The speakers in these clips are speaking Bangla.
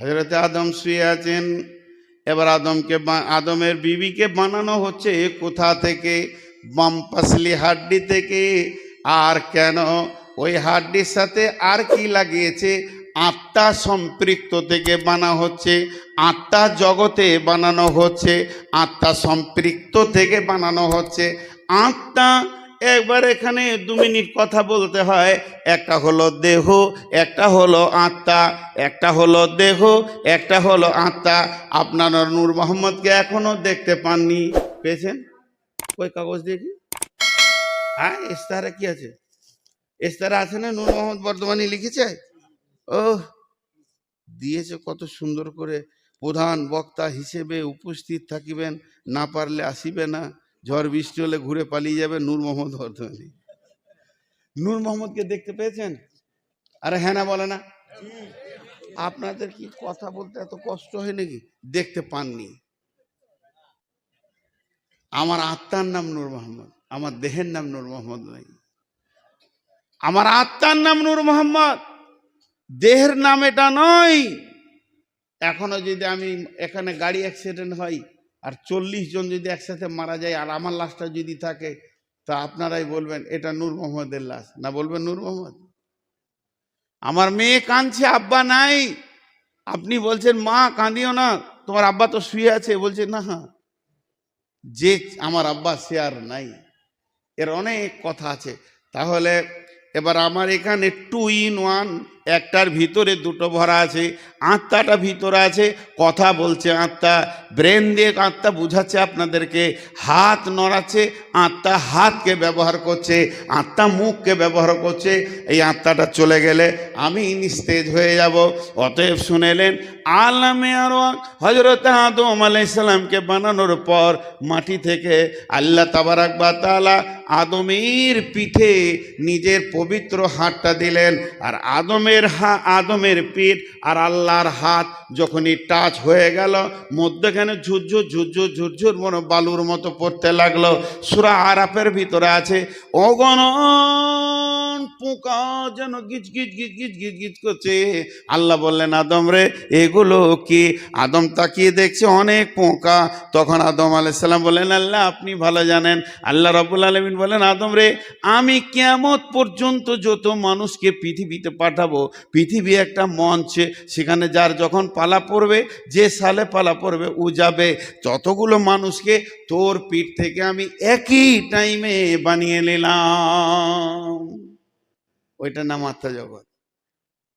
হজরতে আদম শুয়ে আছেন। এবার আদমকে আদমের বিবিকে বানানো হচ্ছে কোথা থেকে? বাম পাসলি হাড্ডি থেকে। আর কেন? ওই হাড্ডির সাথে আর কি লাগিয়েছে? আত্মা সম্পৃক্ত থেকে বানা হচ্ছে আত্মা জগতে বানানো হচ্ছে আত্মা সম্পৃক্ত থেকে বানানো হচ্ছে আত্মা একবার এখানে দু মিনিট কথা বলতে হয়। একটা হলো দেহ, একটা হলো আত্মা, একটা হলো দেহ, একটা হলো আত্মা। আপনারা নূর মোহাম্মদকে এখনও দেখতে পাননি। পেয়েছেন? ওই কাগজ দেখি হ্যাঁ ইস্তাহারে কি আছে? ইস্তাহারে আছে না? নূর মোহাম্মদ বর্ধমানে লিখেছে? ও দিয়েছে কত সুন্দর করে। প্রধান বক্তা হিসেবে উপস্থিত থাকিবেন, না পারলে আসিবে না। ঝড় বৃষ্টি হলে ঘুরে পালিয়ে যাবে নূর মোহাম্মদ বর্ধমানে নূর মোহাম্মদকে দেখতে পেয়েছেন? আরে হ্যাঁ না, বলে না। আপনাদের কি কথা বলতে এত কষ্ট হয় নাকি? দেখতে পাননি। আমার আত্মার নাম নূর মোহাম্মদ, আমার দেহের নাম নূর মোহাম্মদ নাই। আমার আত্মার নাম নূর মোহাম্মদ, দেহের নাম এটা নয়। এখনও যদি আমি এখানে গাড়ি অ্যাক্সিডেন্ট হয় আর চল্লিশ জন যদি একসাথে মারা যায়, আর আমার লাশটা যদি থাকে, তা আপনারাই বলবেন, এটা নূর মোহাম্মদের লাশ। না বলবেন নূর মোহাম্মদ? আমার মেয়ে কাঁদছে, আব্বা নাই। আপনি বলছেন, মা, কাঁদিও না। তোমার আব্বা তো শুয়ে আছে। বলছে, না যে আমার আব্বা, সে আর নাই। এর অনেক কথা আছে। তাহলে এবার আমার এখানে টু ইন ওয়ান একটার ভিতরে দুটো ভরা আছে, আত্মাটা ভিতরে আছে, কথা বলছে আত্মা, ব্রেন দিয়ে আত্মা বুঝাচ্ছে আপনাদেরকে, হাত নড়াচ্ছে, আত্মা হাতকে ব্যবহার করছে, আত্মা মুখকে ব্যবহার করছে, এই আত্মাটা চলে গেলে আমি নিস্তেজ হয়ে যাব। অতএব শুনেলেন, আলামে আরও হজরত আদম আলাইসাল্লামকে বানানোর পর মাটি থেকে আল্লাহ তাবারাক বা তালা আদমের পিঠে নিজের পবিত্র হাতটা দিলেন, আর আদমের হা, আদমের পিঠ আর আল্লাহর হাত যখনই টাচ হয়ে গেল, মধ্যখানে ঝুরঝুর ঝুরঝুর ঝুরঝুর মনে বালুর মতো পড়তে লাগল। সুরা আরাফের ভিতরে আছে অগণন পোকা যেন গিজ গিজ গিজ গিজ গিজ গিজ করছে। আল্লাহ বললেন, আদম রে, এগুলো কি? আদম তাকিয়ে দেখছে অনেক পোকা। তখন আদম আলাইসাল্লাম বললেন, আল্লাহ, আপনি ভালো জানেন। আল্লাহ রবুল আলমিন বলেন আদম রে, আমি কেমত পর্যন্ত যত মানুষকে পৃথিবীতে পাঠাবো, পৃথিবী একটা মঞ্চে, সেখানে যার যখন পালা পড়বে, যে সালে পালা পড়বে, ও যাবে। যতগুলো মানুষকে তোর পিঠ থেকে আমি একই টাইমে বানিয়ে নিলাম। ওইটার নাম আত্মা জগৎ।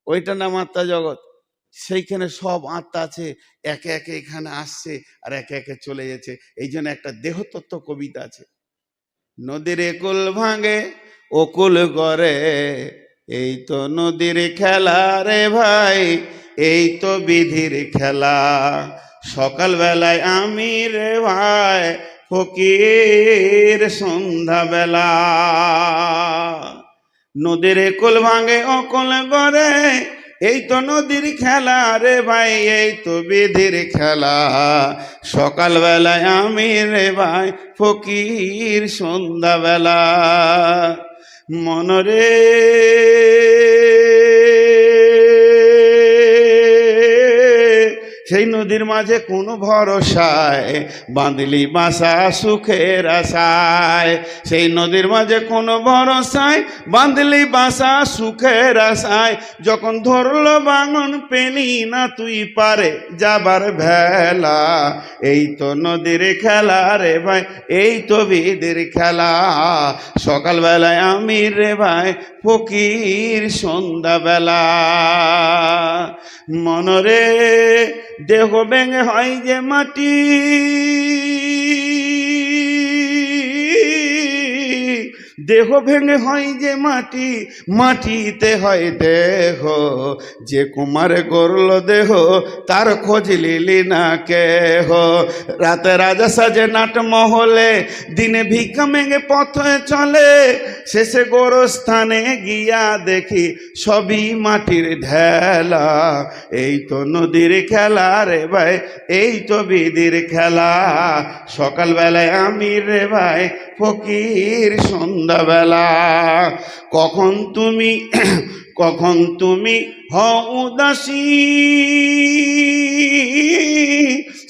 ওইটার নাম আত্মা জগৎ। সেইখানে সব আত্মা আছে, একে একে এখানে আসছে আর একে একে চলে যাচ্ছে। এই জন্য একটা দেহতত্ত্ব কবিতা আছে। নদীর কুল ভাঙে ওকুল গড়ে, এই তো নদীর খেলা রে ভাই, এই তো বিধির খেলা। সকালবেলায় আমি রে ভাই, ফকির সন্ধ্যাবেলা। নদীর কুল ভাঙে অকল গড়ে। এই তো নদীর খেলা রে ভাই, এই তো বিধির খেলা। সকালবেলায় আমি রে ভাই, ফকির সন্ধ্যাবেলা। মনরে নদীর মাঝে কোন ভরসায় বাঁধলি বাসা সুখের আশায়। সেই নদীর মাঝে কোন ভরসায় বাঁধলি বাসা সুখের আশায়। যখন ধরলো বাঙন পেলি না তুই পারে যাবার ভেলা। এই তো নদীর খেলা রে ভাই, এই তো বিদের খেলা। সকালবেলায় আমি রে ভাই, ফকির সন্ধ্যাবেলা। মনরে দেহ ভেঙে হয় যে মাটি। দেহ ভেঙে হয় যে মাটি, মাটিতে হয় দেহ। যে কুমারে গরল দেহ, তার খোঁজ লিলি না কেহ। রাতে রাজা সাজে নাট মহলে, দিনে ভিক্ষা মেঘে পথে চলে। শেষে গোরস্থানে গিয়া দেখি সবই মাটির ঢেলা। এই তো নদীর খেলা রে ভাই, এই তো বিদির খেলা। সকালবেলায় আমি রে ভাই, ফকির সন্ধ্যাবেলা। কখন তুমি কখন তুমি হ উদাসী।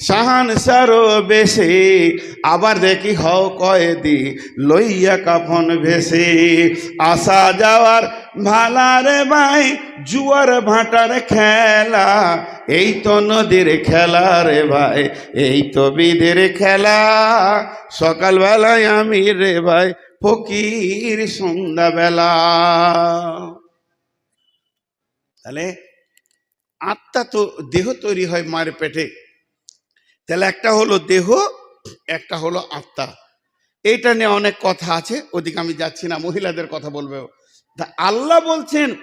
সাহান সার বেশে, আবার দেখি হ কয়েদি, লইয়া কাফন ভেসে। আসা যাওয়ার ভালারে ভাই, জুয়ার ভাটার খেলা। এই তো নদীর খেলা রে ভাই, এই তো বিদের খেলা। সকালবেলায় আমি রে ভাই, ফকির সন্ধ্যাবেলা। তাহলে আত্মা তো, দেহ তৈরি হয় মার পেটে। তাহলে একটা হলো দেহ, একটা হলো আত্মা। এইটা নিয়ে অনেক কথা আছে, ওদিকে আমি যাচ্ছি না, মহিলাদের কথা বলবে ও। তা আল্লাহ বলছেন,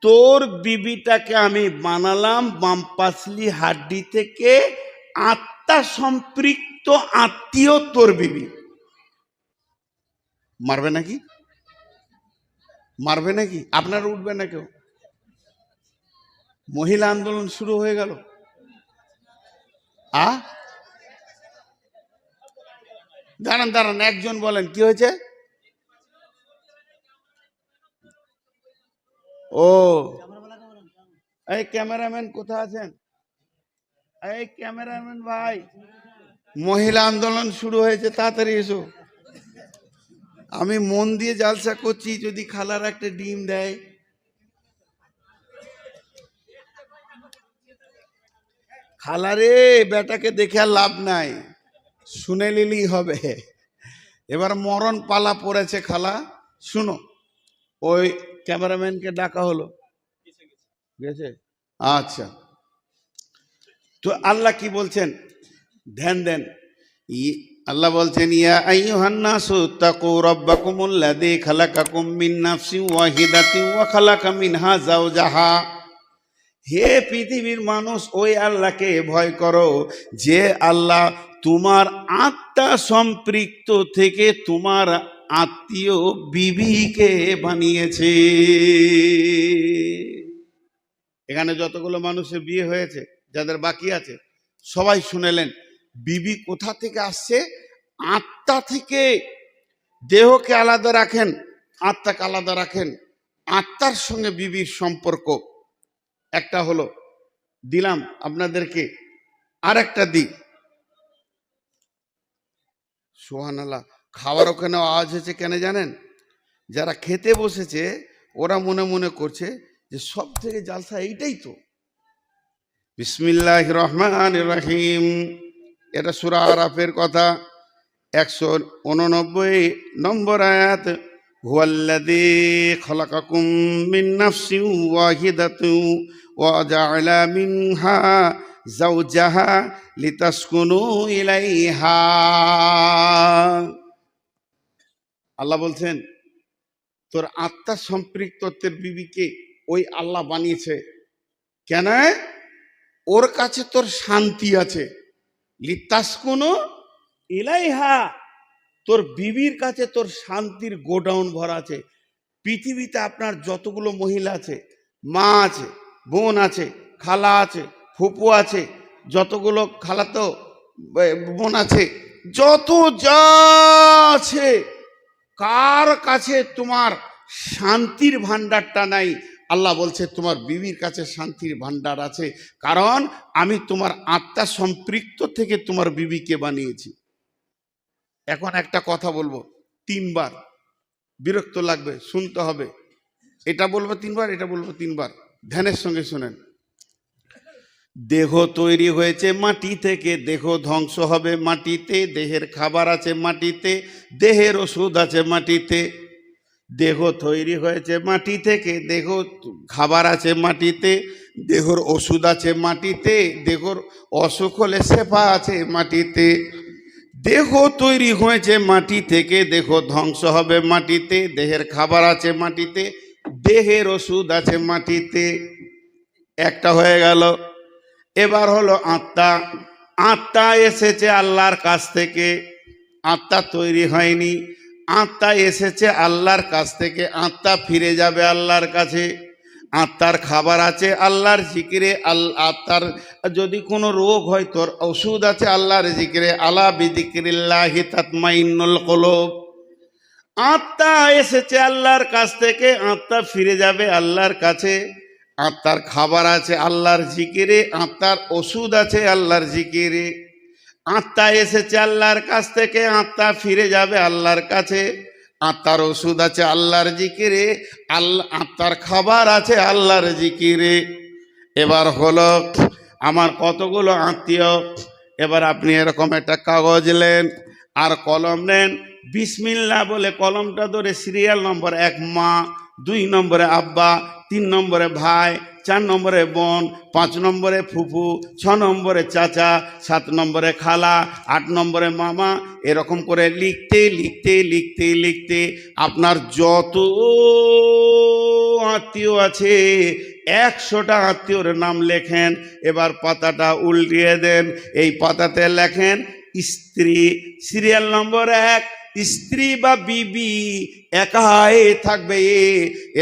তোর বিবিটাকে আমি বানালাম বামপাসলি হাড্ডি থেকে আত্মা সম্পৃক্ত আত্মীয় তোর বিবি। মারবে নাকি? মারবে নাকি? আপনার উঠবে না কেউ? মহিলা আন্দোলন শুরু হয়ে গেল। আ? দাঁড়ান দাঁড়ান, একজন বলেন, কি হয়েছে? ও। এই ক্যামেরাম্যান কোথায় আছেন? এই ক্যামেরাম্যান ভাই, মহিলা আন্দোলন শুরু হয়েছে, তাড়াতাড়ি এসো। আমি মন দিয়ে জালসা করছি, যদি খালার একটা ডিম দেয়। খালারে বেটাকে দেখে আর লাভ নাই। শুনে নিলেই হবে। এবার মরণ পালা পড়েছে খালা। শুনো, ওই ক্যামেরাম্যানকে ডাকা হলো। গেছে? আচ্ছা। তো আল্লাহ কি বলছেন? ধ্যান দেন আল্লাহ বলছেন, ইয়া আইয়ুহান্নাসু তাকু রাব্বাকুমুল্লাযী খালাকাকুম মিন নাফসিন ওয়াহিদাতিন ওয়া খালাকা মিনহা যাওজাহা। হে পৃথিবীর মানুষ, ওই আল্লাহকে ভয় করো যে আল্লাহ তোমার আত্মা সম্পৃক্ত থেকে তোমার আত্মীয় বিবিকে বানিয়েছে। এখানে যতগুলো মানুষের বিয়ে হয়েছে, যাদের বাকি আছে, সবাই শুনেলেন, বিবি কোথা থেকে আসছে? আত্মা থেকে। দেহকে আলাদা রাখেন, আত্মাকে আলাদা রাখেন। আত্মার সঙ্গে বিবির সম্পর্ক। একটা হলো, দিলাম আপনাদেরকে আর একটা দিক। সোহান আল্লাহ খাওয়ার ওখানে আওয়াজ হয়েছে কেন জানেন? যারা খেতে বসেছে, ওরা মনে মনে করছে যে সব থেকে জালসা এইটাই তো। বিসমিল্লাহ রহমান রহিম। এটা সুরা আরাফের কথা। একশো উননব্বই নম্বর আয়াত, হুয়াল্লাযী খলাকাকুম মিন নাফসিন ওয়াহিদাতিন ওয়া জাআলা মিনহা যাওজাহা লিতাসকুনু ইলাইহা। আল্লাহ বলছেন, তোর আত্মা সম্পৃক্তত্বের বিবিকে ওই আল্লাহ বানিয়েছে। কেন? ওর কাছে তোর শান্তি আছে। লিতাসকুনু ইলাইহা। তোর বিবির কাছে তোর শান্তির গোডাউন ভরা আছে। পৃথিবীতে আপনার যতগুলো মহিলা আছে, মা আছে, বোন আছে, খালা আছে, ফুপু আছে, যতগুলো খালাতো বোন আছে, যত যা আছে কার কাছে তোমার শান্তির ভান্ডারটা নাই? আল্লাহ বলছে, তোমার বিবির কাছে শান্তির ভান্ডার আছে। কারণ আমি তোমার আত্মা সম্পৃক্ত থেকে তোমার বিবিকে বানিয়েছি। এখন একটা কথা বলব, তিনবার। বিরক্ত লাগবে, শুনতে হবে। এটা বলব তিনবার, এটা বলব তিনবার। ধ্যানের সঙ্গে শুনেন। দেহ তৈরি হয়েছে মাটি থেকে, দেহ ধ্বংস হবে মাটিতে, দেহের খাবার আছে মাটিতে, দেহের ওষুধ আছে মাটিতে। দেহ তৈরি হয়েছে মাটি থেকে, দেহ খাবার আছে মাটিতে, দেহর ওষুধ আছে মাটিতে, দেহর অসুখ হলে সেফা আছে মাটিতে। দেহ তৈরি হয়েছে মাটি থেকে, দেহ ধ্বংস হবে মাটিতে, দেহের খাবার আছে মাটিতে, দেহের ওষুধ আছে মাটিতে। একটা হয়ে গেল। এবার হলো আত্মা। আত্মা এসেছে আল্লাহর কাছ থেকে। আত্মা তৈরি হয়নি। আত্মা এসেছে আল্লাহর কাছ থেকে। আত্মা ফিরে যাবে আল্লাহর কাছে। আত্মার খাবার আছে আল্লাহর জিকিরে। আল আত্মার যদি কোনো রোগ হয়, তোর ওষুধ আছে আল্লাহর জিকিরে। আলা বিদিকিরিল্লাহি তাতমাইন্নুল কলব। আত্মা এসেছে আল্লাহর কাছ থেকে। আত্মা ফিরে যাবে আল্লাহর কাছে। আত্মার খাবার আছে আল্লাহর জিকিরে, আত্মার ওষুধ আছে আল্লাহর জিকিরে। আত্মা এসেছে আল্লাহর কাছ থেকে, আত্মা ফিরে যাবে আল্লাহর কাছে। আত্মার ওষুধ আছে আল্লাহর জিকিরে আল্লাহ আত্মার খাবার আছে আল্লাহর জিকিরে। এবার হলো, আমার কতগুলো আত্মীয়? এবার আপনি এরকম একটা কাগজ নেন আর কলম নেন। বিসমিল্লা বলে কলমটা ধরে সিরিয়াল নম্বর এক মা, দুই নম্বরে আব্বা তিন নম্বরে ভাই, চার নম্বরে বোন, পাঁচ নম্বরে ফুফু, ছ নম্বরে চাচা, সাত নম্বরে খালা, আট নম্বরে মামা, এরকম করে লিখতে লিখতে লিখতে লিখতে আপনার যত আত্মীয় আছে, একশোটা আত্মীয়র নাম লেখেন, এবার পাতাটা উল্টিয়ে দেন, এই পাতাতে লেখেন, স্ত্রী, সিরিয়াল নম্বর এক, স্ত্রী বা বিবি একাই থাকবে,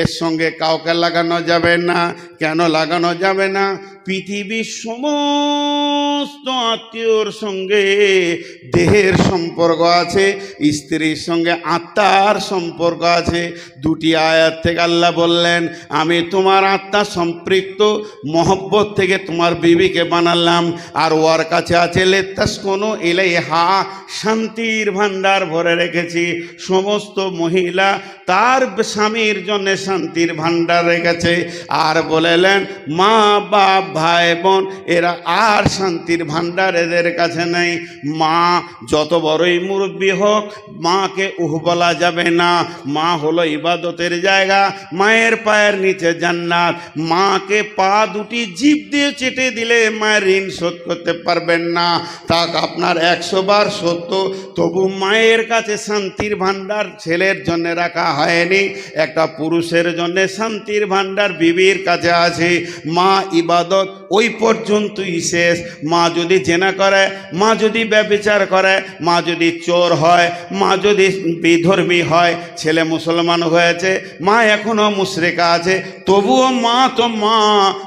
এর সঙ্গে কাউকে লাগানো যাবে না। কেন লাগানো যাবে না? পৃথিবীর সমস্ত আত্মীয়র সঙ্গে দেহের সম্পর্ক আছে, স্ত্রীর সঙ্গে আত্মার সম্পর্ক আছে। দুটি আয়াত থেকে আল্লাহ বললেন, আমি তোমার আত্মা সম্পৃক্ত, মহব্বত থেকে তোমার বিবিকে বানালাম, আর ওর কাছে আছে লেত্তাস কোনো এলাই হা শান্তির ভাণ্ডার ভরে রেখেছি। সমস্ত মহিলা তার স্বামীর জন্য শান্তির ভাণ্ডার রেখেছে। আর বলেলেন, মা, বাপ, ভাই, বোন, এরা আর শান্তির ভাণ্ডার এদের কাছে নেই। মা, যত বড়ই মুরব্বী হোক, মাকে উহ বলা যাবে না। মা হলো ইবাদতের জায়গা, মায়ের পায়ের নিচে জান্নাত। মাকে পা দুটি জিভ দিয়ে চেটে দিলে মায়ের ঋণ শোধ করতে পারবেন না। তা আপনার একশো বার সত্য, তবু মায়ের কাছে শান্তির ভাণ্ডার ছেলের জন্য রাখা হয়নি। একটা পুরুষের জন্য শান্তির ভাণ্ডার বিবির কাছে আছে। মা ইবাদত ওই পর্যন্তই শেষ। মা যদি জেনা করে, মা যদি ব্যবিচার করে, মা যদি চোর হয়, মা যদি বিধর্মী হয়, ছেলে মুসলমান হয়েছে, মা এখনও মুশরেকা আছে। তবুও মা তো মা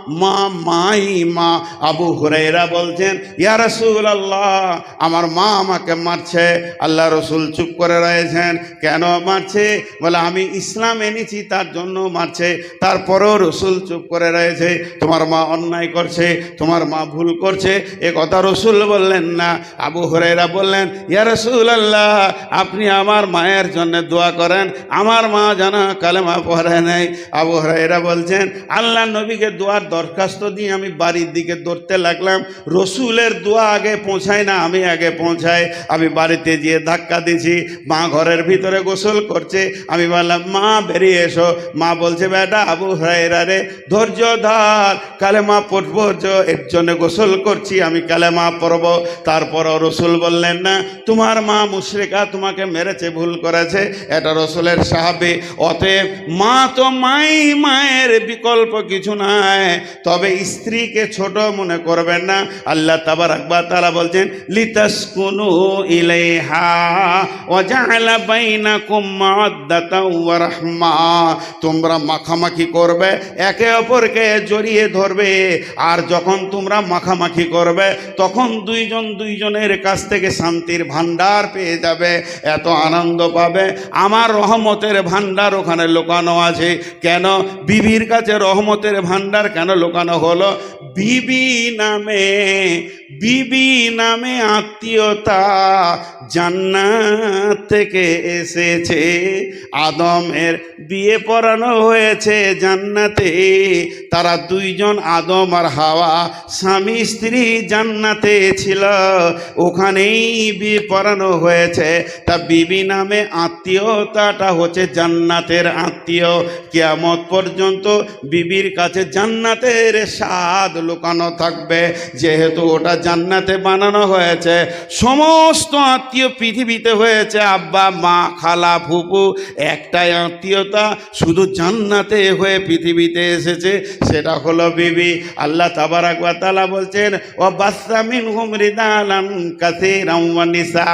মা মাই মা। আবু হুরাইরা বলছেন, ইয়া রাসূল আল্লাহ আমার মা আমাকে মারছে। আল্লাহ রসুল চুপ করে রয়েছেন। কেন বলে আমি ইসলাম এনেছি, তার জন্য মারছে, তারপরেও রসুল চুপ করে রয়েছে, তোমার মা অন্যায় করছে, তোমার মা ভুল করছে। এ কথা রসুল বললেন না, আবু হরেরা বললেন, ইয়া রসুল আল্লাহ আপনি আমার মায়ের জন্য দোয়া করেন, আমার মা যেন কালেমা পড়ে নেই আবু হরেরা বলছেন, আল্লাহ নবীকে দোয়ার দরখাস্ত দিয়ে আমি বাড়ির দিকে দৌড়তে লাগলাম, রসুলের দোয়া আগে পৌঁছায় না, আমি আগে পৌঁছাই আমি বাড়িতে গিয়ে ধাক্কা দিছি মা ঘরের ভিতরে গোসল করছে আমি বললাম, মা, বেরিয়ে এসো। মা বলছে, বেটা, আবু হরাইরা রে, ধৈর্য ধর, কালেমা পড়ব এর জন্য গোসল করছি, আমি কালেমা পড়ব। তারপর রসুল বললেন, না, তোমার মা মুশরিকা তোমাকে মেরেছে, ভুল করেছে। এটা রসুলের সাহাবে। অতএব মা তো মাই মায়ের বিকল্প কিছু নাই, তবে স্ত্রীকে ছোট মনে করবেন না। আল্লাহ তাবার আকবর তারা বলছেন, লিতাসকুনু ইলাইহা ওয়া জাআলা বাইনাকুম মাওয়াদ্দাতাও ওয়া তোমরা মাখামাখি করবে, একে অপরকে জড়িয়ে ধরবে। আর যখন তোমরা মাখামাখি করবে, তখন দুইজন দুইজনের কাছ থেকে শান্তির ভান্ডার পেয়ে যাবে, এত আনন্দ পাবে। আমার রহমতের ভান্ডার ওখানে লুকানো আছে। কেন? বিবির কাছে রহমতের ভান্ডার কেন লুকানো হলো? বিবি নামে বিবি নামে আত্মীয়তা জান্নাত থেকে এসেছে। আদমের বিয়ে পড়ানো হয়েছে জান্নাতে। তারা দুইজন আদম আর হাওয়া স্বামী স্ত্রী জান্নাতে ছিল। ওখানেই বিয়ে পড়ানো হয়েছে। তা বিবি নামে আত্মীয়তাটা হচ্ছে জান্নাতের আত্মীয়। কেয়ামত পর্যন্ত বিবির কাছে জান্নাতের স্বাদ লুকানো থাকবে। যেহেতু ওটা জান্নাতে বানানো হয়েছে। সমস্ত আত্মীয় পৃথিবীতে হয়েছে আব্বা, মা, খালা, ফুপু, একটাই আত্মীয়তা, শুধু জান্নাতে হয়ে পৃথিবীতে এসেছে, সেটা হলো বিবি। আল্লাহ তাবারাক ওয়া বলছেন ও বাসামিন হুম রিদালান কাসীরাম ওয়া নিসা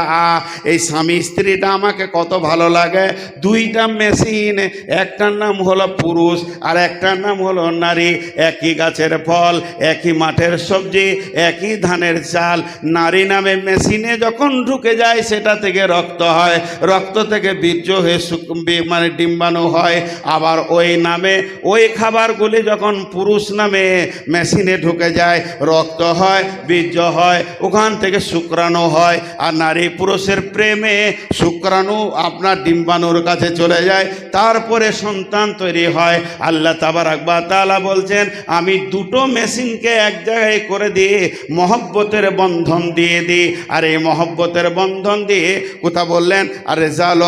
এই স্বামী স্ত্রীটা আমাকে কত ভালো লাগে। দুইটা মেশিন, একটার নাম হলো পুরুষ আর একটার নাম হলো নারী। একই গাছের ফল, একই মাঠের সবজি, একই ধানের চাল। নারী নামে মেশিনে যখন ঢুকে যায় সেটা থেকে রক্ত হয়। রক্ত থেকে বীর্য হয়ে মানে ডিম্বাণু হয়। আবার ওই নামে, ওই খাবারগুলি যখন পুরুষ নামে মেশিনে ঢুকে যায়, রক্ত হয়, বীর্য হয়, ওখান থেকে শুক্রাণু হয়। আর নারী পুরুষের প্রেমে শুক্রাণু আপনার ডিম্বাণুর কাছে চলে যায়। তারপরে সন্তান তৈরি হয়। আল্লাহ তাবার আকবা তালা বলছেন, আমি দুটো মেশিনকে এক জায়গায় করে দিয়ে মহব্বতের বন্ধন দিয়ে দিই। আর এই মহব্বতের বন্ধন দিয়ে কোথা বললেন, আর রেজাল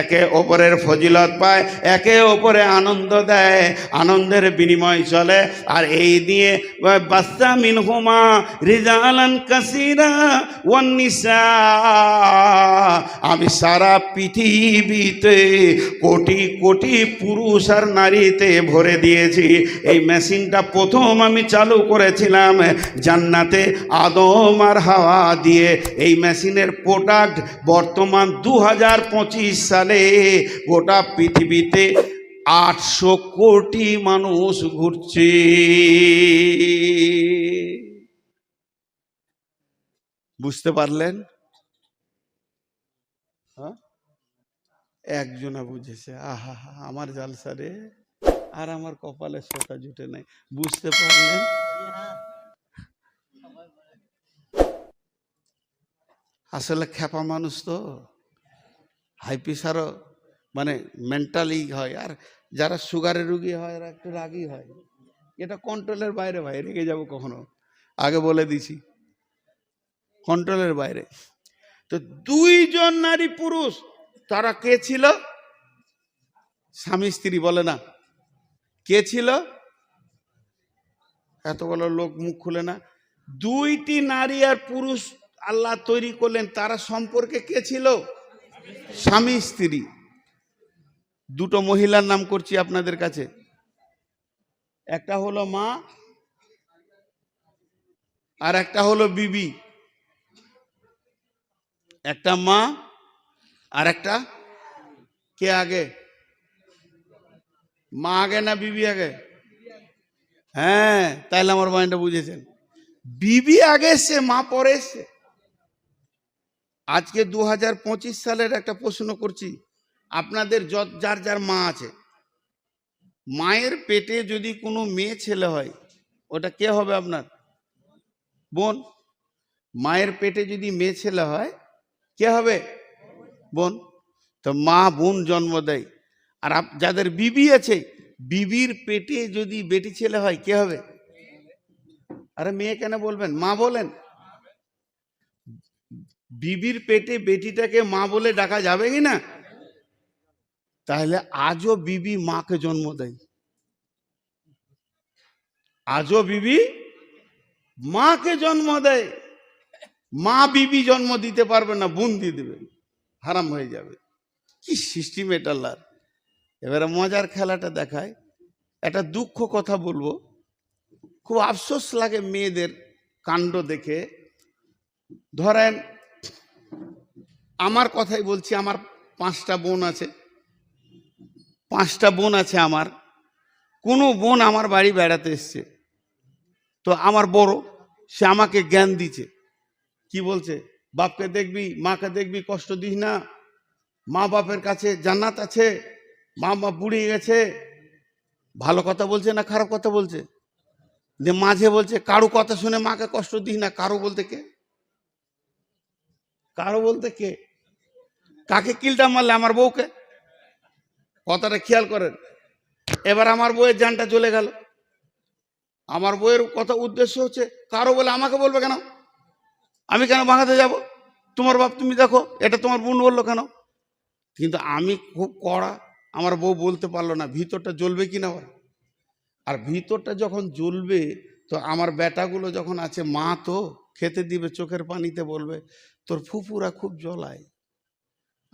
একে ওপরের ফজিলত পায়, একে ওপরে আনন্দ দেয়, আনন্দের বিনিময় চলে। আর এই দিয়ে বাস্তা মিনহুমা রিজালান কাসিরা ওয়ান নিসা। আমি সারা পৃথিবীতে কোটি কোটি পুরুষ আর নারীতে ভরে দিয়েছি। এই মেশিনটা প্রথম আমি চালু করেছিলাম। জান্নাতে আদম আর হাওয়া দিয়ে এই মেশিনের প্রোডাক্ট বর্তমান দু হাজার পঁচিশ সালে গোটা পৃথিবীতে আটশো কোটি মানুষ ঘুরছে। বুঝতে পারলেন? হ্যাঁ? একজনা বুঝেছে। আহা, আমার জালসা রে। আর আমার কপালে সোটা জুটে নাই। বুঝতে পারলেন? আসলে খেপা মানুষ তো। হাই প্রেশারও মানে মেন্টালি হয়। আর যারা সুগারের রুগী হয়, এরা একটু রাগই হয়। এটা কন্ট্রোলের বাইরে ভাই, রেগে যাব কখনো? আগে বলে দিছি কন্ট্রোলের বাইরে। তো দুইজন নারী পুরুষ, তারা কে ছিল? স্বামী স্ত্রী বলে না। কে ছিল? এত বড় লোক মুখ খুলে না। দুইটি নারী আর পুরুষ আল্লাহ তৈরি করলেন, তারা সম্পর্কে কে ছিল? স্বামী, স্ত্রী। দুটো মহিলার নাম করছি আপনাদের কাছে। একটা হলো মা, আর একটা হলো বিবি। একটা মা, আর একটা কে আগে? মা আগে না বিবি আগে? হ্যাঁ তাইলে আমার মাইন্ডটা বুঝেছেন। বিবি আগে এসছে, মা পরে এসছে। আজকে দু হাজার পঁচিশ সালের একটা প্রশ্ন করছি, আপনাদের যত, যার যার মা আছে, মায়ের পেটে যদি কোনো মেয়ে ছেলে হয়, ওটা কে হবে আপনার? বোন। মায়ের পেটে যদি মেয়ে ছেলে হয়, কে হবে? বোন। তো মা বোন জন্ম দেয়। আর যাদের বিবি আছে, বিবির পেটে যদি বেটি ছেলে হয়, কে হবে? আরে মেয়ে কেন বলবেন? মা বলেন। বিবির পেটে বেটিটাকে মা বলে ডাকা যাবে কি না? তাহলে আজও বিবি মাকে জন্ম দেয়। আজও বিবি মাকে জন্ম দেয়। মা বিবি জন্ম দিতে পারবে না বোন দিয়ে দেবে। হারাম হয়ে যাবে। কি সিস্টেম এটা, আল্লাহর? এবারে মজার খেলাটা দেখায়। একটা দুঃখ কথা বলব। খুব আফসোস লাগে মেয়েদের কাণ্ড দেখে। ধরেন, আমার কথাই বলছি, আমার পাঁচটা বোন আছে। পাঁচটা বোন আছে আমার। কোনো বোন আমার বাড়ি বেড়াতে এসছে। তো আমার বড়, সে আমাকে জ্ঞান দিছে কি বলছে? বাপকে দেখবি, মাকে দেখবি, কষ্ট দিস না। মা বাপের কাছে জান্নাত আছে। মা বাপ বুড়িয়ে গেছে, ভালো কথা বলছে না খারাপ কথা বলছে? যে মাঝে বলছে, কারও কথা শুনে মাকে কষ্ট দিই না, কারও বলতে কে? কারও বলতে কে? কাকে কিলটা মারলে, আমার বউকে? কথাটা খেয়াল করেন। এবার আমার বউয়ের জানটা চলে গেল। আমার বউয়ের কথা উদ্দেশ্য হচ্ছে, কারও বলে আমাকে বলবে কেন? আমি কেন ভাঙাতে যাব? তোমার বাপ তুমি দেখো, এটা তোমার বোন বলল কেন? কিন্তু আমি খুব কড়া আমার বউ বলতে পারল না, ভিতরটা জ্বলবে কি না আর ভিতরটা যখন জ্বলবে, তো আমার বেটাগুলো যখন আছে, মা তো খেতে দিবে, চোখের পানিতে বলবে, তোর ফুফুরা খুব জ্বলায়।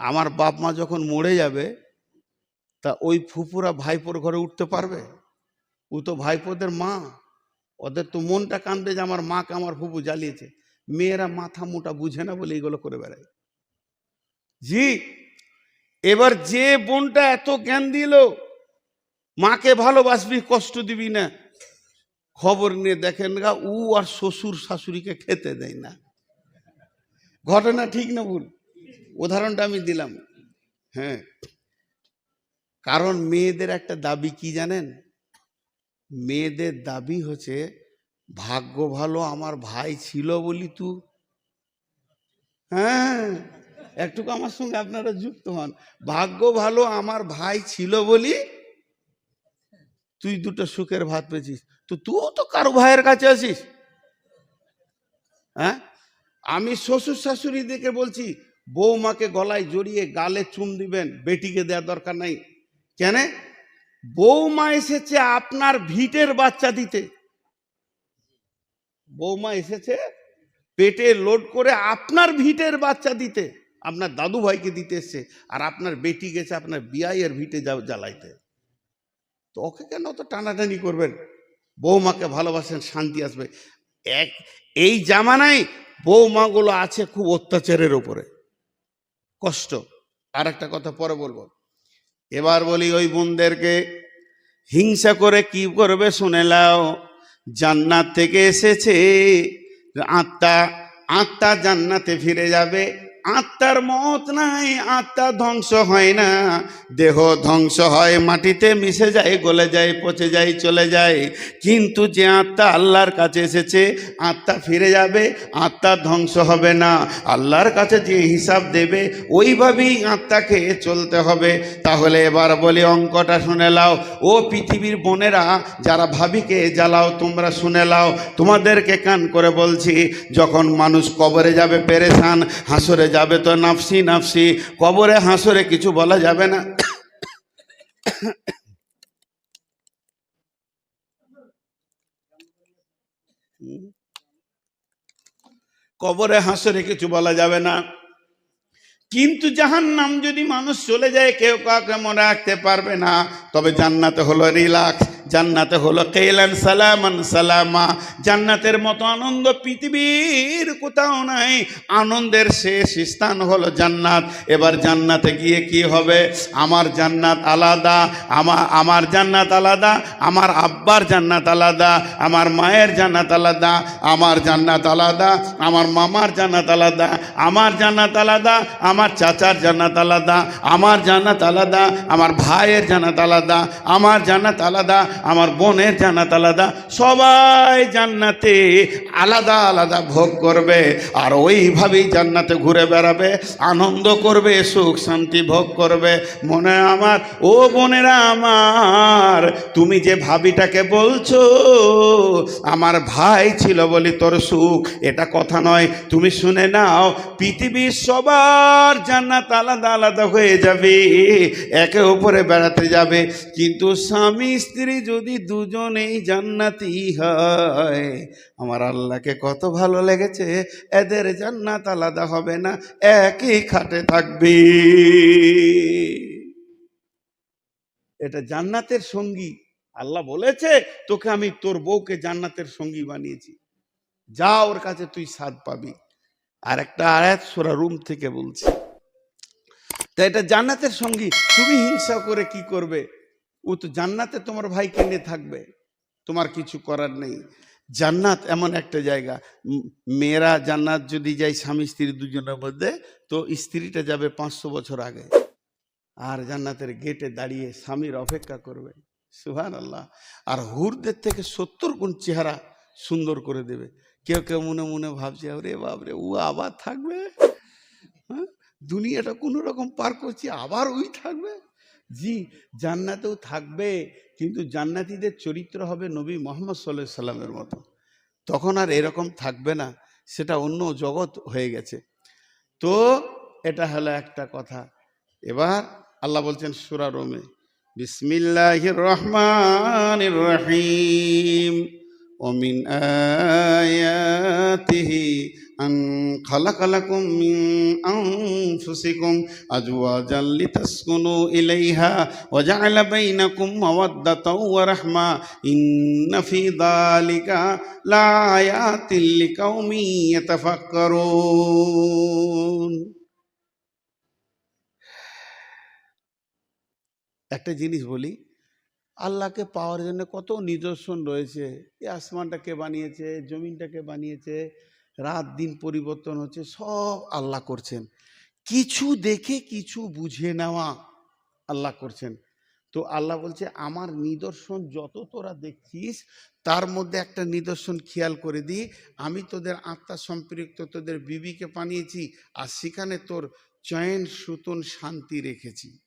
আমার বাপ মা যখন মরে যাবে, তা ওই ফুফুরা ভাইপোর ঘরে উঠতে পারবে? ও তো ভাইপোদের মা। ওদের তো মনটা কাঁদবে যে আমার মাকে আমার ফুফু জ্বালিয়েছে। মেয়েরা মাথা মোটা বুঝে না বলে এগুলো করে বেড়ায়। জি এবার যে বোনটা এত জ্ঞান দিল, মাকে ভালোবাসবি, কষ্ট দিবি না। খবর নিয়ে দেখেন গা উ আর শ্বশুর শাশুড়িকে খেতে দেয় না। ঘটনা ঠিক না ভুল? উদাহরণটা আমি দিলাম। হ্যাঁ। কারণ মেয়েদের একটা দাবি কি জানেন? মেয়েদের দাবি হচ্ছে, ভাগ্য ভালো, আমার ভাই ছিল বলি তু। হ্যাঁ। একটুকু আমার সঙ্গে আপনারা যুক্ত হন। ভাগ্য ভালো, আমার ভাই ছিল বলি তুই দুটো সুখের ভাত পেয়েছিস। তো তুইও তো কারও ভাইয়ের কাছে আছিস। হ্যাঁ? আমি শ্বশুর শাশুড়ি দেখে বলছি, বৌমাকে গলায় জড়িয়ে গালে চুম দিবেন, বেটিকে দেওয়ার দরকার নাই। কেন? বৌমা এসেছে আপনার ভিটের বাচ্চা দিতে। বৌমা এসেছে পেটে লোড করে আপনার ভিটের বাচ্চা দিতে। আপনার দাদু ভাইকে দিতে এসছে, আর আপনার বেটি গেছে আপনার বিয়াইয়ের ভিটে জ্বালাইতে। তো ওকে কেন তো টানাটানি করবেন? বৌমাকে ভালোবাসেন, শান্তি আসবে। এক এই জামানায় বৌমাগুলো আছে খুব অত্যাচারের ওপরে কষ্ট। আর একটা কথা পরে বলব। এবার বলি ওই বোনদেরকে, হিংসা করে কি করবে শুনে লাও জান্নাত থেকে এসেছে, আত্মা আত্মা জান্নাতে ফিরে যাবে। আত্মার মত নাই, আত্মা ধ্বংস হয় না। দেহ ধ্বংস হয়, মাটিতে মিশে যায়, গলে যায়, পচে যায়, চলে যায়। কিন্তু যে আত্মা আল্লাহর কাছে এসেছে, আত্মা ফিরে যাবে, আত্মা ধ্বংস হবে না। আল্লাহর কাছে যে হিসাব দেবে, ওইভাবেই আত্মাকে চলতে হবে। তাহলে এবার বলি, অঙ্কটা শুনে লাও। ও পৃথিবীর বোনেরা, যারা ভাবিকে জ্বালাও, তোমরা শুনে লাও। তোমাদেরকে কান করে বলছি, যখন মানুষ কবরে যাবে, পেরেশান, হাসরে যাবে তো নাফসি নাফসি। কবরে হাসরে কিছু বলা যাবে না। কবরে হাসরে কিছু বলা যাবে না। কিন্তু জাহান নাম যদি মানুষ চলে যায়, কেউ কাউকে মনে রাখতে পারবে না। তবে জান্নাতে হলো রিলাক্স জান্নাতে হলো কেলান সালামান সালামা জান্নাতের মতো আনন্দ পৃথিবীর কোথাও নাই আনন্দের শেষ স্থান হলো জান্নাত এবার জান্নাতে গিয়ে কি হবে আমার জান্নাত আলাদা আমার আমার জান্নাত আলাদা আমার আব্বার জান্নাত আলাদা আমার মায়ের জান্নাত আলাদা আমার জান্নাত আলাদা আমার মামার জান্নাত আলাদা আমার জান্নাত আলাদা আমার চাচার জান্নাত আলাদা আমার জান্নাত আলাদা আমার ভাইয়ের জান্নাত আলাদা আমার জান্নাত আলাদা আমার বোনের জান্নাত আলাদা, সবাই জান্নাতে আলাদা আলাদা ভোগ করবে আর ওইভাবেই জান্নাতে ঘুরে বেড়াবে, আনন্দ করবে, সুখ শান্তি ভোগ করবে। মনে আমার, ও বোনেরা আমার, তুমি যে ভাবিটাকে বলছো, আমার ভাই ছিল বলি তোর সুখ, এটা কথা নয়, তুমি শুনে নাও, পৃথিবীর সবার জান্নাত আলাদা আলাদা হয়ে যাবে, একে উপরে বেড়াতে যাবে, কিন্তু স্বামী স্ত্রী যদি দুজনেই জান্নাতি হয়, আমার আল্লাহকে কত ভালো লেগেছে, এদের জান্নাত আলাদা হবে না, একই খাটে থাকবে। এটা জান্নাতের সঙ্গী। আল্লাহ বলেছে, তোকে আমি তোর বউকে জান্নাতের সঙ্গী বানিয়েছি। যা ওর কাছে তুই স্বাদ পাবি। আর একটা আয়াত সোরা রুম থেকে বলছি। তা এটা জান্নাতের সঙ্গী। তুমি হিংসা করে কি করবে? ও তো জান্নাতে তোমার ভাইকে নিয়ে থাকবে। তোমার কিছু করার নেই। জান্নাত এমন একটা জায়গা। মেয়েরা জান্নাত যদি যায় স্বামী, স্ত্রী দুজনের মধ্যে, তো স্ত্রীটা যাবে পাঁচশো বছর আগে। আর জান্নাতের গেটে দাঁড়িয়ে স্বামীর অপেক্ষা করবে। সুহান আল্লাহ আর হুরদের থেকে সত্তর গুণ চেহারা সুন্দর করে দেবে। কেউ কেউ মনে মনে ভাবছে, আরে বাবরে ও আবার থাকবে? হ্যাঁ? দুনিয়াটা কোনো রকম পার করছি, আবার ওই থাকবে? জি, জান্নাতেও থাকবে, কিন্তু জান্নাতিদের চরিত্র হবে নবী মোহাম্মদ সাল্লা সাল্লামের মতো। তখন আর এরকম থাকবে না, সেটা অন্য জগৎ হয়ে গেছে। তো এটা হলো একটা কথা। এবার আল্লাহ বলছেন সুরা রোমে বিসমিল্লাহ রহমান রহিম অমিন আয়াতিহি أن خلق لكم من أنفسكم أزواجا لتسكنوا إليها وجعل بينكم مودة ورحمة إن في ذلك لآيات لقوم يتفكرون একটা জিনিস বলি আল্লাহকে পাওয়ার জন্য কত নিদর্শন রয়েছে এই আসমানটা কে বানিয়েছে জমিনটা কে বানিয়েছে রাত দিন পরিবর্তন হচ্ছে, সব আল্লাহ করছেন। কিছু দেখে কিছু বুঝে নেওয়া আল্লাহ করছেন। তো আল্লাহ বলছে, আমার নিদর্শন যত তোরা দেখছিস, তার মধ্যে একটা নিদর্শন খেয়াল করে দিই আমি তোদের আত্মা সম্পৃক্ত, তোদের বিবিকে বানিয়েছি, আর সেখানে তোর চয়ন, সুতন, শান্তি রেখেছি।